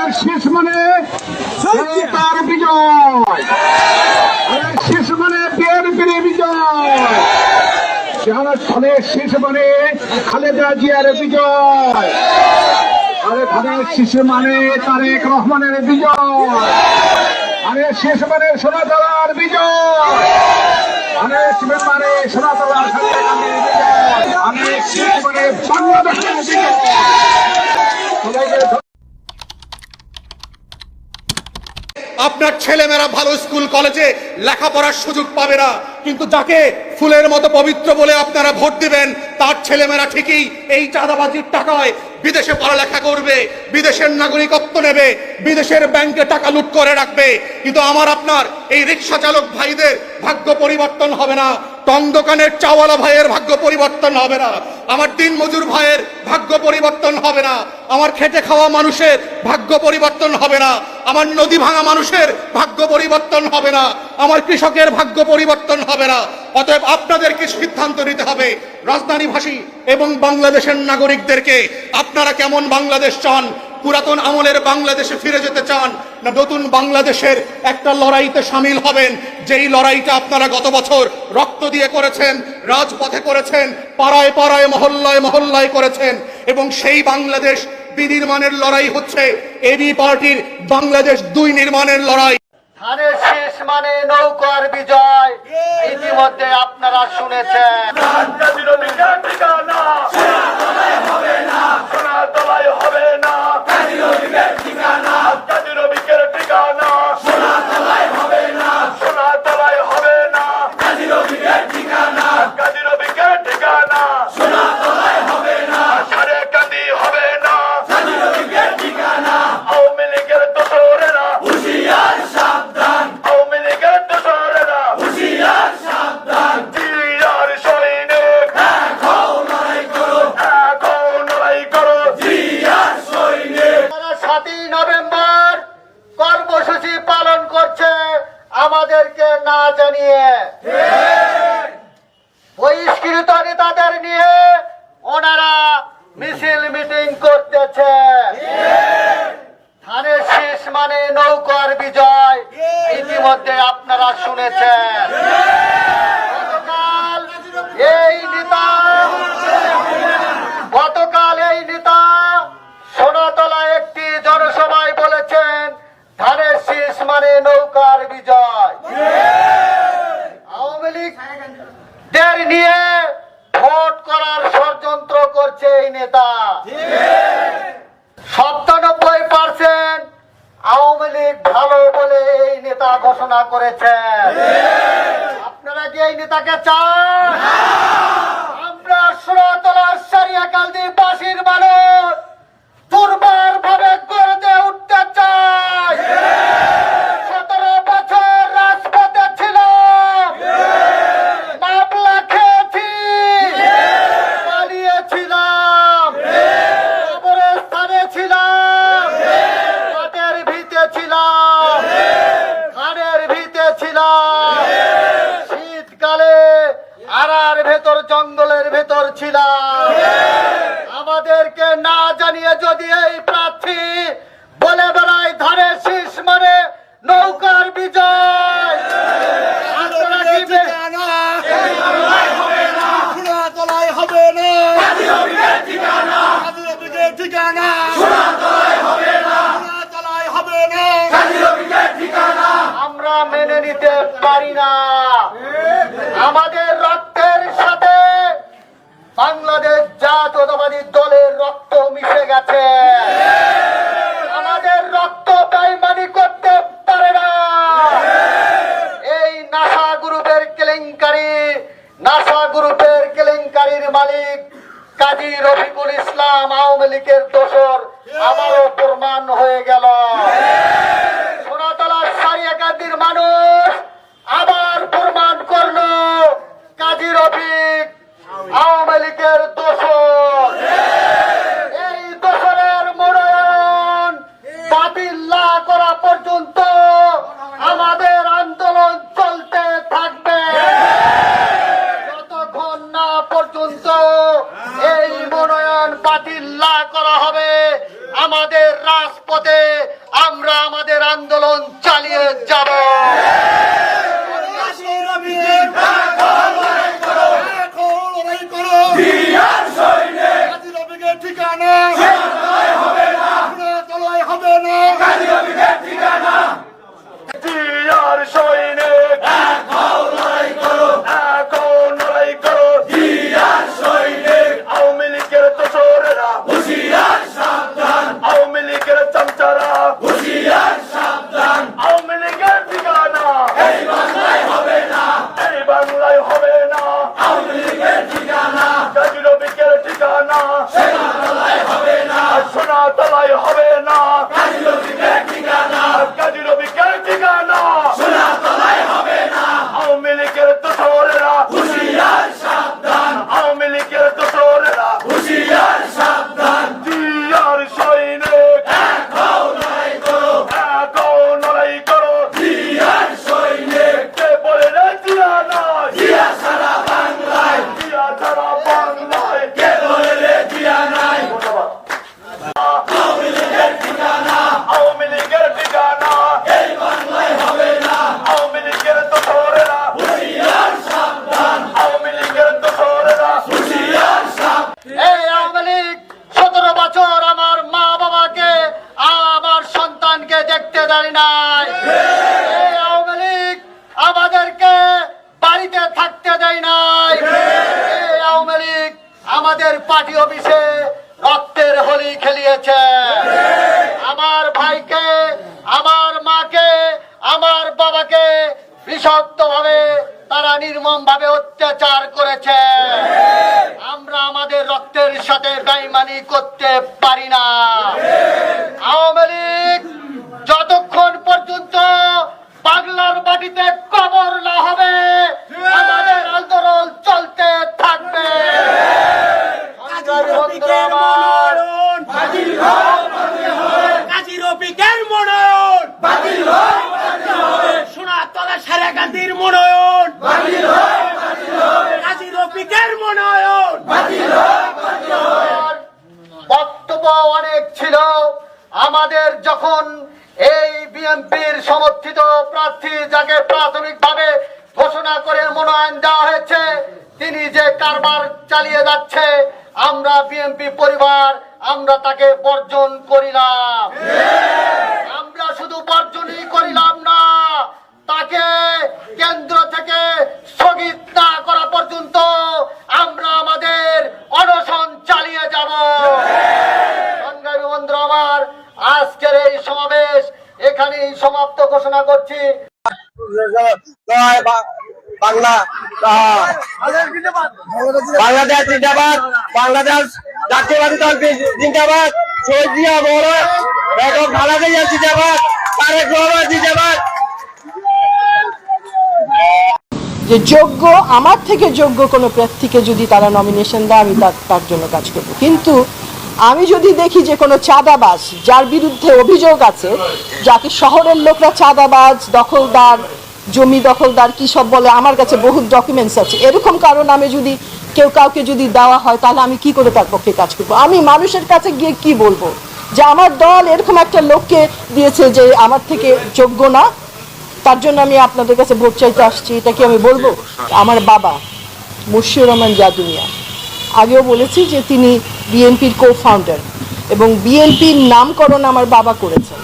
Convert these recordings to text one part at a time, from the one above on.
ধানের শীষ মানে তার বিজয়। শীষ মানে বিএনপির বিজয়। ধানের শীষ মানে খালেদা জিয়ার বিজয়। আরে ধানের শীষ মানে তারেক রহমানের বিজয়। আরে শেষ মানে সোনাতলার বিজয়। আরে শিবে মানে সোনাতলার বিজয়। আরে শেষ মানে বাংলাদেশের বিজয়। আপনার ছেলেমেয়েরা ভালো স্কুল, কলেজে লেখাপড়ার সুযোগ পাবে না। কিন্তু যাকে ফুলের মতো পবিত্র বলে আপনারা ভোট দিবেন, তার ছেলেমেয়েরা ঠিকই এই চাঁদাবাজির টাকায় বিদেশে পড়ালেখা করবে, বিদেশের নাগরিকত্ব নেবে, বিদেশের ব্যাংকে টাকা লুট করে রাখবে। কিন্তু আমার, আপনার এই রিক্সা চালক ভাইদের ভাগ্য পরিবর্তন হবে না। টং দোকানের চাওয়ালা ভাইয়ের ভাগ্য পরিবর্তন হবে না। আমার দিন মজুর ভাইয়ের ভাগ্য পরিবর্তন হবে না। আমার খেটে খাওয়া মানুষের ভাগ্য পরিবর্তন হবে না। আমার নদী ভাঙা মানুষের ভাগ্য পরিবর্তন হবে না। আমার কৃষকের ভাগ্য পরিবর্তন হবে না। অতএব আপনাদেরকে সিদ্ধান্ত নিতে হবে। রাজধানীভাষী এবং বাংলাদেশের নাগরিকদেরকে আপনারা কেমন বাংলাদেশ চান পুরাতন আমলের বাংলাদেশে ফিরে যেতে চান না নতুন বাংলাদেশের একটা লড়াইতে সামিল হবেন, যেই লড়াইটা আপনারা গত বছর রক্ত দিয়ে করেছেন, রাজপথে করেছেন, পাড়ায় পাড়ায়, মহল্লায় মহল্লায় করেছেন, এবং সেই বাংলাদেশ বিনির্মাণের লড়াই হচ্ছে, এবি পার্টির বাংলাদেশ দুই নির্মাণের লড়াই। শেষ মানে নৌকার বিজয়, ইতিমধ্যে আপনারা শুনেছেন। ইতিমধ্যে আপনারা শুনেছেন। এই নেতা কি এই নেতাকে চান আমরা সুরতলার সারিয়া কালদি বাসির মানুষ দুর্বার ভাবে গড়ে উঠতে চাই সতেরো বছর রাজপথে ছিলাম মামলা খেয়েছি পালিয়েছিলাম কবরস্থানে ছিলাম মাঠের ভিতে ছিলাম খানের ভিতে ছিলাম শীতকালে আড়ার ভেতর জঙ্গলের ভেতর ছিলাম আমাদেরকে না জানিয়ে যদি এই প্রার্থী বলে বেড়ায় ধানের শীষ মানে নৌকার বিজয় আপনারা কি বে- আমরা মেনে নিতে পারি না আমাদের রক্তের সাথে বাংলাদেশ জাতীয়তাবাদী দলের রক্ত মিশে গেছে আমাদের রক্ত বেইমানি করতে পারে না এই নাসা গ্রুপের কেলেঙ্কারি? নাসা গ্রুপের কেলেঙ্কারির মালিক কাজী রফিকুল ইসলাম আওয়ামী লীগের দোসর আবারও প্রমাণ হয়ে গেল। মানুষ আবার প্রমাণ করল কাজী রফিক আওয়ামী লীগের দোষর। এই দোষরের মনোনয়ন বাতিল না করা পর্যন্ত খেলিয়েছে আমার ভাইকে, আমার মাকে, আমার বাবাকে বিষাক্ত ভাবে তারা নির্মম ভাবে অত্যাচার করেছে। আমরা আমাদের রক্তের সাথে বেইমানি করতে পারি না আওয়ামী লীগ যতক্ষণ পর্যন্ত বাংলার মাটিতে কবর না হবে আমাদের আন্দোলন চলতে থাকবে সংগ্রামী বন্ধুরা আমার, কাজী রফিকের মনোনয়ন সোনাতলা সারা গান্ধীর মনোনয়ন কাজী রফিকের মনোনয়ন আমার বক্তব্য অনেক ছিল আমাদের যখন এই বিএনপির সমর্থিত প্রার্থী যাকে প্রাথমিকভাবে ঘোষণা করে মনোনয়ন দেওয়া হয়েছে, তিনি যে কারবার চালিয়ে যাচ্ছে, আমরা বিএনপি পরিবার, আমরা তাকে বর্জন করিলাম। আমরা শুধু বর্জনই করিলাম না, তাকে কেন্দ্র থেকে স্থগিত না করা পর্যন্ত আমরা আমাদের অনশন চালিয়ে যাব সংগ্রামী বন্ধু আমার আজকের এই সমাবেশ এখানেই সমাপ্ত ঘোষণা করছি। বাংলা বাংলাদেশ জিন্দাবাদ বাংলাদেশ জাতীয়বাদী দল জিন্দাবাদ শহীদ জিয়া বড় বেগম খালেদা জিয়া জিন্দাবাদ তারেক রহমান জিন্দাবাদ। যে যোগ্য আমার থেকে যোগ্য কোনো প্রার্থীকে যদি তারা নমিনেশন দেয় আমি তার তার জন্য কাজ করব। কিন্তু আমি যদি দেখি যে কোনো চাঁদাবাজ যার বিরুদ্ধে অভিযোগ আছে, যাকে শহরের লোকরা চাঁদাবাজ, দখলদার, জমি দখলদার, কি সব বলে, আমার কাছে বহু ডকুমেন্টস আছে। এরকম কারণ আমি যদি কেউ কাউকে যদি দেওয়া হয়, তাহলে আমি কি করে তার পক্ষে কাজ করব? আমি মানুষের কাছে গিয়ে কি বলব? যে আমার দল এরকম একটা লোককে দিয়েছে যে আমার থেকে যোগ্য না, তার জন্য আমি আপনাদের কাছে ভোট চাইতে আসছি, এটা কি আমি বলব? আমার বাবা মুর্শিউর রহমান জাদুমিয়া আগেও বলেছি যে তিনি বিএনপির কো ফাউন্ডার এবং বিএনপির নামকরণ আমার বাবা করেছেন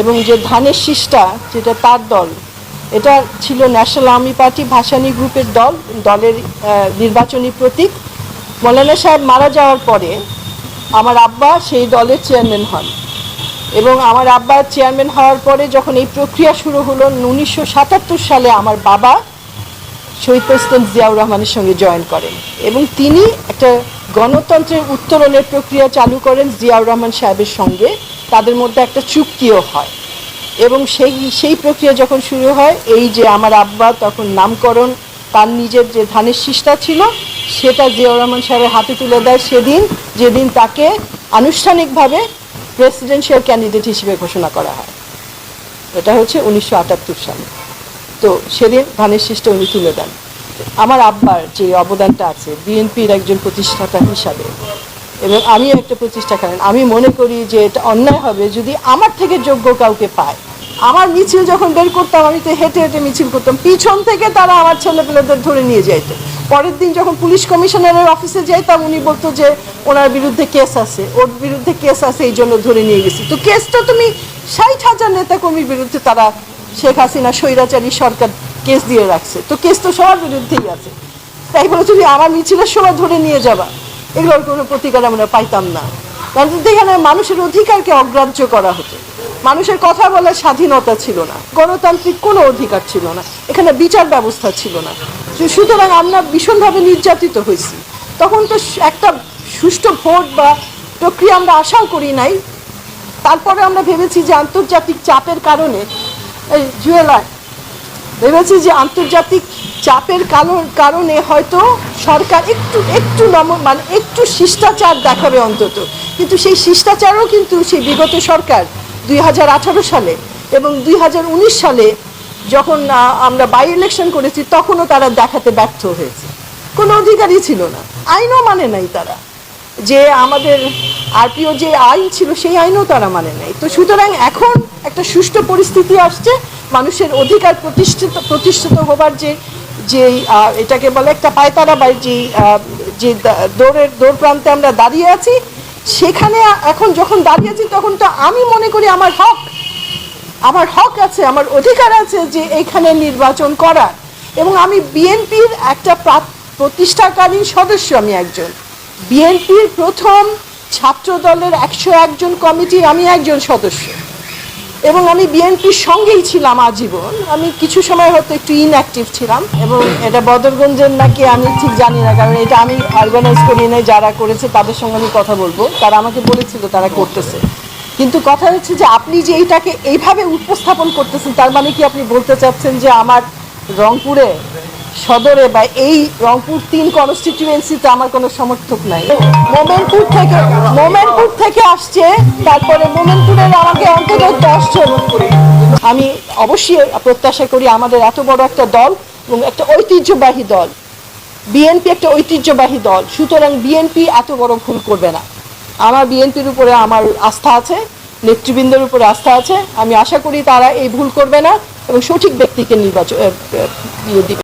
এবং যে ধানের শীষটা, যেটা তার দল, এটা ছিল ন্যাশনাল আর্মি পার্টি ভাসানী গ্রুপের দল, দলের নির্বাচনী প্রতীক। মৌলানা সাহেব মারা যাওয়ার পরে আমার আব্বা সেই দলের চেয়ারম্যান হন এবং আমার আব্বা চেয়ারম্যান হওয়ার পরে যখন এই প্রক্রিয়া শুরু হলো, উনিশশো সাতাত্তর সালে আমার বাবা শহীদ প্রেসিডেন্ট জিয়াউর রহমানের সঙ্গে জয়েন করেন এবং তিনি একটা গণতন্ত্রের উত্তরণের প্রক্রিয়া চালু করেন জিয়াউর রহমান সাহেবের সঙ্গে। তাদের মধ্যে একটা চুক্তিও হয়। এবং সেই সেই প্রক্রিয়া যখন শুরু হয়, এই যে আমার আব্বা তখন নামকরণ, তার নিজের যে ধানের শীষটা ছিল, সেটা জিয়াউর রহমান সাহেবের হাতে তুলে দেয় সেদিন, যেদিন তাকে আনুষ্ঠানিকভাবে প্রেসিডেন্সিয়াল ক্যান্ডিডেট হিসেবে ঘোষণা করা হয়। এটা হচ্ছে উনিশশো আটাত্তর সালে। তো সেদিন ধানের শীষটা উনি তুলে দেন। আমার আব্বার যে অবদানটা আছে, বিএনপির একজন প্রতিষ্ঠাতা হিসাবে। এবং আমিও একটা প্রতিষ্ঠা করেন আমি মনে করি যে এটা অন্যায় হবে যদি আমার থেকে যোগ্য কাউকে পায়। আমার মিছিল যখন বের করতাম, আমি তো হেঁটে হেঁটে মিছিল করতাম। পিছন থেকে তারা আমার ছেলেপেলেদের ধরে নিয়ে যাইতো। পরের দিন যখন পুলিশ কমিশনারের অফিসে যাইতাম, উনি বলতো যে ওনার বিরুদ্ধে কেস আছে। ওর বিরুদ্ধে কেস আছে, এই জন্য ধরে নিয়ে গেছি। তো কেসটা তুমি ষাট হাজার নেতা কর্মীর বিরুদ্ধে তারা শেখ হাসিনা স্বৈরাচারী সরকার কেস দিয়ে রাখছে। তো কেস তো সবার বিরুদ্ধেই আছে। তাই বলে যদি আমার মিছিলের সময় ধরে নিয়ে যাবা, এগুলোর কোনো প্রতিকার আমরা পাইতাম না। কারণ এখানে মানুষের অধিকারকে অগ্রাহ্য করা হতো, মানুষের কথা বলার স্বাধীনতা ছিল না, গণতান্ত্রিক কোনো অধিকার ছিল না, এখানে বিচার ব্যবস্থা ছিল না। সুতরাং আমরা ভীষণভাবে নির্যাতিত হয়েছি। তখন তো একটা সুষ্ঠু ভোট বা প্রক্রিয়া আমরা আশাও করি নাই। তারপরে আমরা ভেবেছি যে আন্তর্জাতিক চাপের কারণে এই জুয়েলার, ভেবেছি যে আন্তর্জাতিক চাপের কারণ- কারণে হয়তো সরকার একটু একটু নম মানে একটু শিষ্টাচার দেখাবে অন্তত। কিন্তু সেই শিষ্টাচারও কিন্তু সেই বিগত সরকার দুই হাজার আঠারো সালে এবং দুই হাজার উনিশ সালে যখন আমরা বাই ইলেকশন করেছি, তখনও তারা দেখাতে ব্যর্থ হয়েছে। কোনো অধিকারই ছিল না। আইনও মানে নাই তারা। যে আমাদের আরপিও যে আইন ছিল, সেই আইনও তারা মানে নেই। তো সুতরাং এখন একটা সুষ্ঠু পরিস্থিতি আসছে, মানুষের অধিকার প্রতিষ্ঠিত প্রতিষ্ঠিত হবার যে যে এটাকে বলে একটা পায়তারা বা যে যে দৌড়ের, দৌড় প্রান্তে আমরা দাঁড়িয়ে আছি, সেখানে এখন যখন দাঁড়িয়ে আছি, তখন তো আমি মনে করি আমার হক আমার হক আছে, আমার অধিকার আছে যে এইখানে নির্বাচন করার। এবং আমি বিএনপির একটা প্রা- প্রতিষ্ঠাকালীন সদস্য আমি একজন। বিএনপির প্রথম ছাত্র দলের একশো একজন কমিটির আমি একজন সদস্য। এবং আমি বিএনপির সঙ্গেই ছিলাম আজীবন। আমি কিছু সময় হয়তো একটু ইনঅ্যাক্টিভ ছিলাম এবং এটা বদরগঞ্জের নাকি আমি ঠিক জানি না, কারণ এটা আমি অর্গানাইজ করি নাই যারা করেছে তাদের সঙ্গে আমি কথা বলব। তারা আমাকে বলেছিল তারা করতেছে। কিন্তু কথা হচ্ছে যে আপনি যে এইটাকে এইভাবে উপস্থাপন করতেছেন, তার মানে কি আপনি বলতে চাচ্ছেন যে আমার রংপুরে সদরে বা এই রংপুর তিন কনস্টিটিউয়েন্সিতে আমার কোনো সমর্থক নাই। মোমেনপুর থেকে মোমেনপুর থেকে আসছে, তারপরে মোমেনপুরের আমাকে অন্তত দশজন আমি অবশ্যই প্রত্যাশা করি আমাদের এত বড় একটা দল এবং একটা ঐতিহ্যবাহী দল। বিএনপি একটা ঐতিহ্যবাহী দল, সুতরাং বিএনপি এত বড় ভুল করবে না। আমার বিএনপির উপরে আমার আস্থা আছে, নেতৃবৃন্দের উপরে আস্থা আছে। আমি আশা করি তারা এই ভুল করবে না এবং সঠিক ব্যক্তিকে নির্বাচন দিয়ে দিবে।